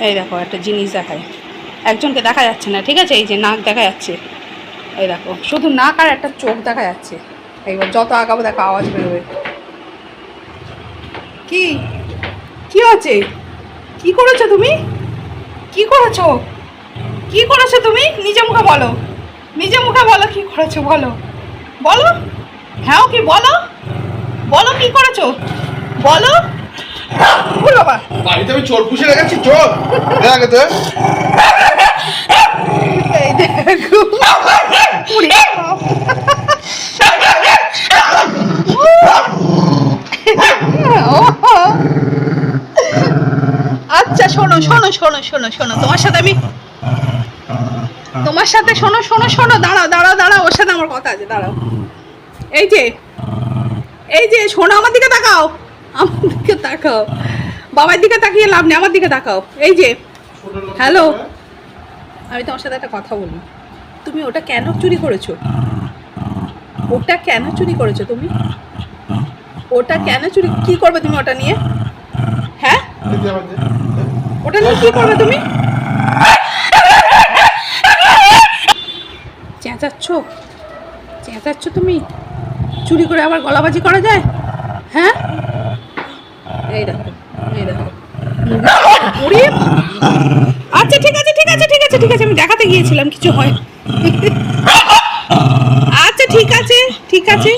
এই দেখো, একটা জিনিস দেখায় একজনকে দেখা যাচ্ছে না, ঠিক আছে? এই যে নাক দেখা যাচ্ছে। এই দেখো, শুধু নাক আর একটা চোখ দেখা যাচ্ছে। এইবার যত আগাবো দেখো, আওয়াজ বেরোবে। কি? কি হচ্ছে কি করেছ তুমি? কি করেছ? কি করেছ তুমি? নিজে মুখে বলো। নিজে মুখে বলো কি করেছ, বলো। বলো? হ্যাঁ কি বলো। বলো কি করেছ? বলো। বাড়িতে আমি চোর পুষে রেখেছি, চোর। দেখ। তো। আচ্ছা শোনো শোনো শোনো শোনো শোনো, তোমার সাথে আমি তোমার সাথে শোনো শোনো শোনো, দাঁড়াও দাঁড়াও দাঁড়াও, ওর সাথে আমার কথা আছে, দাঁড়াও। এই যে এই যে, শোনো, আমার দিকে তাকাও। আমার দিকে তাকাও। বাবার দিকে তাকিয়ে লাভ নেই, আমার দিকে তাকাও। এই যে, হ্যালো। আমি তোমার সাথে একটা কথা বলি। তুমি ওটা কেন চুরি করেছ? ওটা কেন চুরি করেছ তুমি? ওটা কেন চুরি, কি করবে তুমি ওটা নিয়ে? হ্যাঁ? ওটা নিয়ে কি করবে তুমি? চেঁচাচ্ছ? চেঁচাচ্ছ তুমি? চুরি করে আবার গলাবাজি করা যায়? হ্যাঁ? এই দেখো এই দেখো আচ্ছা ঠিক আছে ঠিক আছে ঠিক আছে ঠিক আছে আমি দেখাতে গিয়েছিলাম কিছু হয়। আচ্ছা ঠিক আছে ঠিক আছে।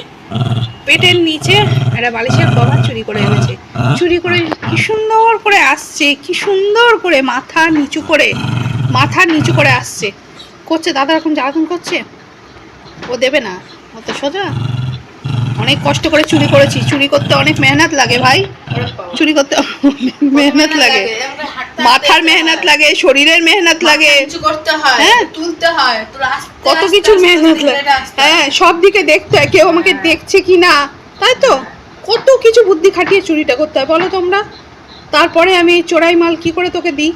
পেটের নিচে একটা বালিশের কভার চুরি করে এনেছে। চুরি করে কি সুন্দর করে আসছে কি সুন্দর করে মাথা নিচু করে মাথা নিচু করে আসছে। করছে দাদা এখন জ্বালাতন করছে? ও দেবে না ও তো সোজা। অনেক কষ্ট করে চুরি করেছি। চুরি করতে অনেক মেহনত লাগে ভাই। চুরি করতে মেহনত লাগে। মাথার মেহনত লাগে শরীরের মেহনত লাগে। হয় হ্যাঁ। তুলতে হয়। কত আস্তে কিছু মেহনত লাগে। হয়। হ্যাঁ। সব দিকে দেখতে হয় কেউ আমাকে দেখছে কি না তাই তো? কত কিছু বুদ্ধি খাটিয়ে চুরিটা করতে হয় বলো তোমরা? তারপরে আমি চোরাই মাল কি করে তোকে দিই?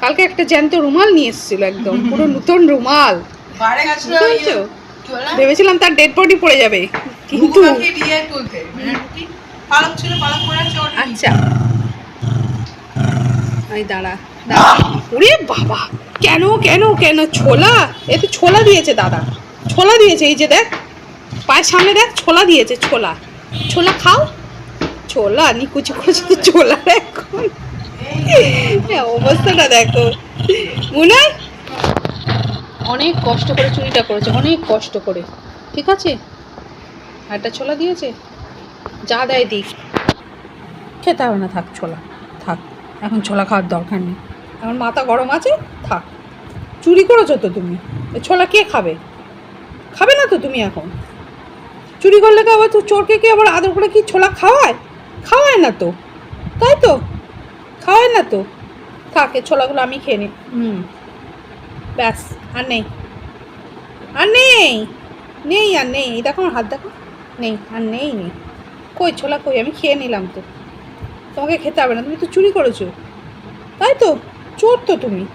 কালকে একটা জ্যান্ত রুমাল নিয়ে এসেছিল একদম পুরো নতুন রুমাল। বারে ভেবেছিলাম তার ডেড বডি পড়ে যাবে কিন্তু মানে আচ্ছা। এই দাঁড়া ওরে বাবা কেন কেন কেন? ছোলা? এ তো ছোলা দিয়েছে দাদা। ছোলা দিয়েছে এই যে দেখ পায়ের সামনে দেখ ছোলা দিয়েছে ছোলা। ছোলা খাও। ছোলা নিকুচি করেছে তো ছোলা এখন। অবস্থাটা দেখো। মনে হয় অনেক কষ্ট করে চুরিটা করেছে, অনেক কষ্ট করে। ঠিক আছে? একটা ছোলা দিয়েছে? যা দেয় দিক। খেতে হবে না, থাক ছোলা, থাক। এখন ছোলা খাওয়ার দরকার নেই। এখন মাথা গরম আছে, থাক। চুরি করেছ তো তুমি? ছোলা কে খাবে? খাবে না তো তুমি এখন? চুরি করলে কি আবার তো চোরকে কি আবার আদর করে কি ছোলা খাওয়ায়? খাওয়ায় না তো। তাই তো? খাওয়ায় না তো? থাকে ছোলাগুলো আমি খেয়ে নিই হুম। ব্যাস। আর নেই। আর নেই। নেই আর নেই। এই দেখো আমার হাত দেখো। নেই আর নেই নেই। কই ছোলা কই? আমি খেয়ে নিলাম তো। তোমাকে খেতে হবে না। তুমি তো চুরি করেছ। তাই তো? চোর তো তুমি।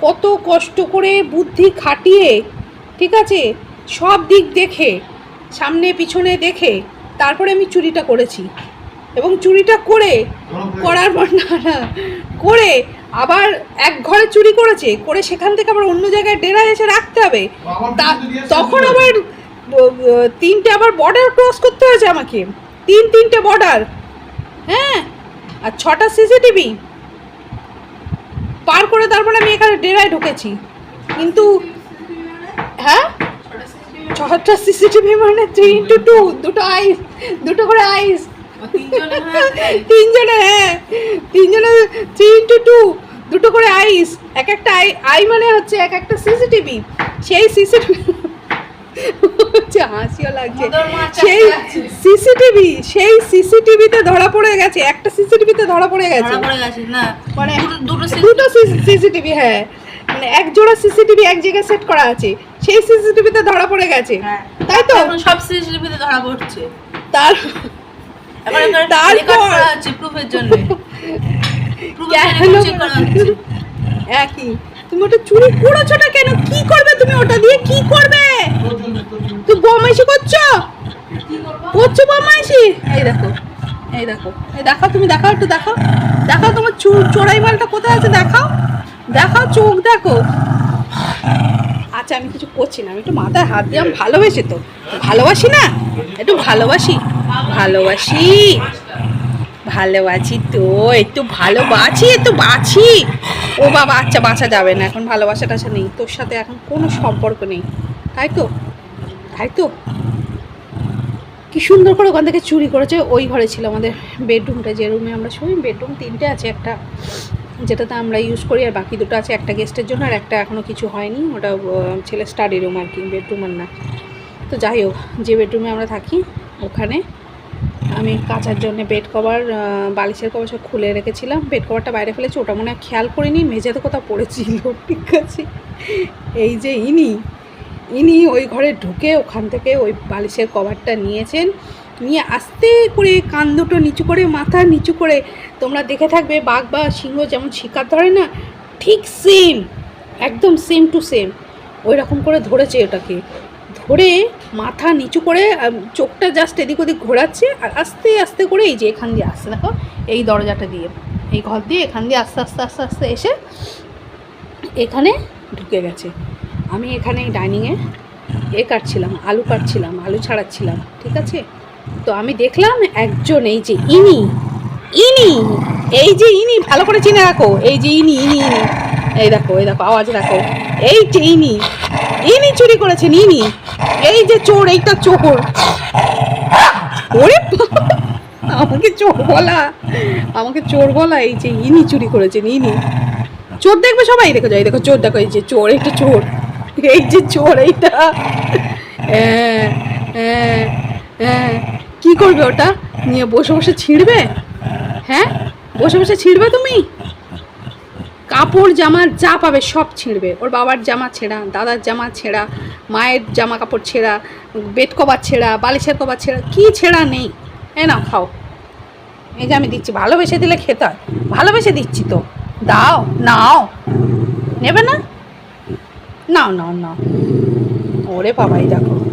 কত কষ্ট করে বুদ্ধি খাটিয়ে ঠিক আছে? সব দিক দেখে সামনে পিছনে দেখে তারপরে আমি চুরিটা করেছি। এবং চুরিটা করে করার পর না করে আবার এক ঘরে চুরি করেছে করে সেখান থেকে আবার অন্য জায়গায় ডেরা এসে রাখতে হবে। তখন আবার তিনটে আবার বর্ডার ক্রস করতে হয়েছে আমাকে। তিন তিনটে বর্ডার হ্যাঁ আর ছটা সিসিটিভি পার করে তারপরে আমি এখানে ডেরায় ঢুকেছি। কিন্তু হ্যাঁ? ছটা সিসিটিভি মানে? থ্রি ইন্টু টু দুটো আইস দুটো করে আইস ও তিনজনে হ্যাঁ তিনজনে থ্রি ইন্টু টু দুটো করে আইস এক একটা আই আই মানে হচ্ছে এক একটা সিসিটিভি সেই সিসিটিভি হাসিও লাগছে সেই সিসিটিভি সেই সিসিটিভিতে ধরা পড়ে গেছে একটা সিসিটিভিতে ধরা পড়ে গেছে ধরা পড়ে গেছে মানে দুটো- সিসিটিভি হ্যাঁ মানে এক জোড়া সিসিটিভি এক জায়গায় সেট করা আছে সেই সিসিটিভিতে ধরা পড়ে গেছে হ্যাঁ। তাই তো সব সিসিটিভিতে ধরা পড়ছে তার তারপর- প্রুফের জন্য। একই। তুমি ওটা চুরি করেছোটা কেন? কি করবে তুমি ওটা দিয়ে? কি করবে? তুমি বমাইশি করছ? করছ বমাইশি এই দেখো এই দেখো এই দেখাও তুমি দেখাও একটু দেখাও। দেখাও তোমার চোরাই মালটা কোথায় আছে? দেখাও। দেখাও চোখ দেখো। আচ্ছা আমি কিছু করছি না, আমি একটু মাথায় হাত দিয়ে আমি ভালোবেসে তো। ভালোবাসি না? একটু ভালোবাসি? ভালোবাসি। ভালোবাসি তো, একটু ভালোবাসি, একটু বাছি ও বাবা আচ্ছা বাঁচা যাবে না, এখন ভালোবাসা টাসা নেই, তোর সাথে এখন কোনো সম্পর্ক নেই। তাই তো? তাই তো? কি সুন্দর করে ওখান থেকে চুরি করেছে, ওই ঘরে ছিল আমাদের বেডরুমটা যে রুমে আমরা শুই বেডরুম তিনটে আছে একটা। যেটাতে আমরা ইউজ করি, আর বাকি দুটো আছে, একটা গেস্টের জন্য আর একটা এখনও কিছু হয়নি। ওটা ছেলে স্টাডি রুম আর কি বেডরুম আর না। তো যাই হোক, যে বেডরুমে আমরা থাকি, ওখানে আমি কাচার জন্য বেড কভার বালিশের কভার সব খুলে রেখেছিলাম। বেড কভারটা বাইরে ফেলেছি, ওটা মনে হয় খেয়াল করিনি মেঝেতে কোথাও পড়েছিল, ঠিক আছে। এই যে ইনি ইনি ওই ঘরে ঢুকে ওখান থেকে ওই বালিশের কভারটা নিয়েছেন। নিয়ে আস্তে করে কান দুটো নিচু করে, মাথা নিচু করে, তোমরা দেখে থাকবে বাঘ বা সিংহ যেমন শিকার ধরে না, ঠিক সেম একদম সেম টু সেম ওই রকম করে ধরেছে ওটাকে। ধরে মাথা নিচু করে চোখটা জাস্ট এদিক ওদিক ঘোরাচ্ছে আর আস্তে আস্তে করে এই যে এখান দিয়ে আসছে। দেখো, এই দরজাটা দিয়ে, এই ঘর দিয়ে এখান দিয়ে আস্তে আস্তে আস্তে আস্তে এসে এখানে ঢুকে গেছে। আমি এখানে ডাইনিংয়ে এ কাটছিলাম, আলু কাটছিলাম, আলু ছাড়াচ্ছিলাম, ঠিক আছে? তো আমি দেখলাম একজন এই যে ইনি ইনি এই যে ইনি ভালো করে চিনে রাখো এই যে ইনি ইনি ইনি এই দেখো এই দেখো আওয়াজ রাখো এই যে ইনি ইনি চুরি করেছেন ইনি এই যে চোর এইটা চোর ওরে আমাকে চোর বলা আমাকে চোর বলা এই যে ইনি চুরি করেছেন ইনি চোর দেখবে সবাই দেখো যাই দেখো চোর দেখো এই যে চোর এইটা চোর এই যে চোর এইটা হ্যাঁ, হ্যাঁ, হ্যাঁ। কি করবে ওটা? নিয়ে বসে বসে ছিঁড়বে? হ্যাঁ? বসে বসে ছিঁড়বে তুমি? কাপড়, জামা যা পাবে সব ছিঁড়বে। ওর বাবার জামা ছেঁড়া, দাদার জামা ছেঁড়া, মায়ের জামা কাপড় ছেঁড়া বেড কভার ছেঁড়া, বালিশের কভার ছেঁড়া, কি ছেঁড়া নেই। এ নাও, খাও। এই যে আমি দিচ্ছি, ভালোবেসে দিলে খেতে হয়। ভালোবেসে দিচ্ছি তো। দাও, নাও। নেবে না? নাও নাও নাও। ওরে বাবাই, দেখো।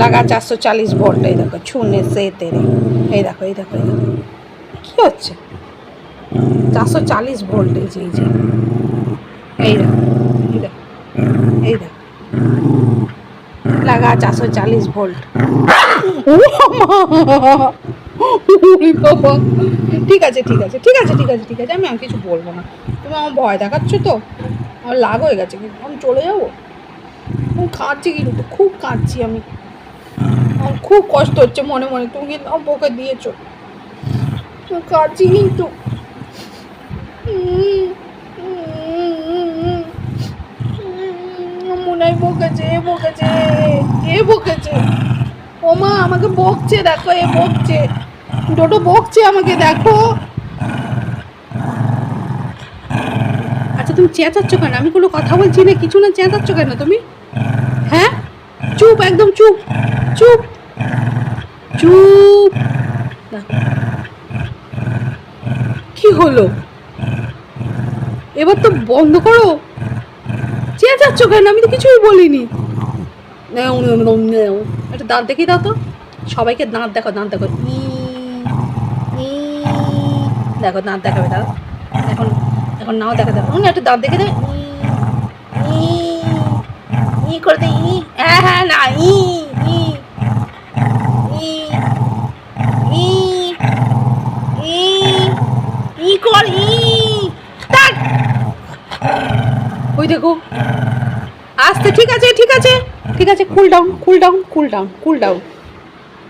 লাগা চারশো চালিশ ভোল্ট, এই দেখো, ছুনে সে তেরে এই দেখো এই দেখো এই দেখো। কী হচ্ছে? চারশো চালিশ ভোল্ট, এই যে এই যে। এই দেখো এই দেখো এই দেখো। লাগা চারশো চালিশ ভোল্ট। ঠিক আছে ঠিক আছে ঠিক আছে ঠিক আছে ঠিক আছে, আমি আর কিছু বলব না। তুমি আমার ভয় দেখাচ্ছ তো? আমার লাগ হয়ে গেছে। আমি চলে যাব? আমি কাঁদছি কিন্তু খুব কাঁদছি আমি। খুব কষ্ট হচ্ছে মনে মনে। তুমি কিন্তু আমার বকে দিয়েছ। কাঁদছি কিন্তু মনে বকেছে এ বকেছে এ বকেছে। ও মা, আমাকে বকছে, দেখো, এ বকছে। ডোটো বকছে আমাকে, দেখো। আচ্ছা তুমি চেঁচাচ্ছ কেন? আমি কোনো কথা বলছি না, কিছু না চেঁচাচ্ছ কেন তুমি? হ্যাঁ? চুপ, একদম চুপ চুপ। চুপ। কি হলো? এবার তো বন্ধ করো। চেঁচাচ্ছ কেন? আমি তো কিছুই বলিনি। একটা দাঁত দেখি দাও তো। সবাইকে দাঁত দেখো দাঁত দেখো। দেখো দাঁত দেখাবে দাঁত। এখন এখন নাও দেখা দেখো একটা দাঁত দেখে দেবে ই, করে দে ই। হ্যাঁ হ্যাঁ না ই ই ই ই কর ই তাক ওই দেখো। আস্তে, ঠিক আছে ঠিক আছে ঠিক আছে cool down cool down cool down cool down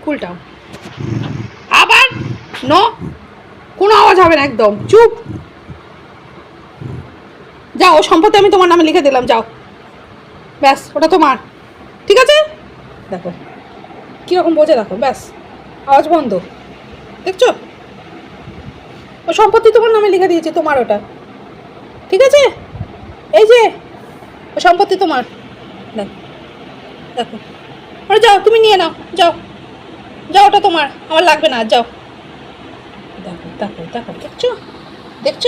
cool down আবার? নো কোনো আওয়াজ হবে না, একদম। চুপ। যাও সম্পত্তি আমি তোমার নামে লিখে দিলাম, যাও। ব্যাস, ওটা তোমার। ঠিক আছে? দেখো। কীরকম বোঝে, দেখো, ব্যাস। আওয়াজ বন্ধ। দেখছ? ও সম্পত্তি তোমার নামে লিখে দিয়েছে, তোমার ওটা। ঠিক আছে? এই যে, সম্পত্তি তোমার। দেখো দেখো। ওরে যাও, তুমি নিয়ে নাও, যাও। যাও, ওটা তোমার। আমার লাগবে না, যাও। দেখো দেখো দেখো, দেখছ? দেখছ?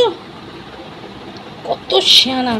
কত শেয়ানা।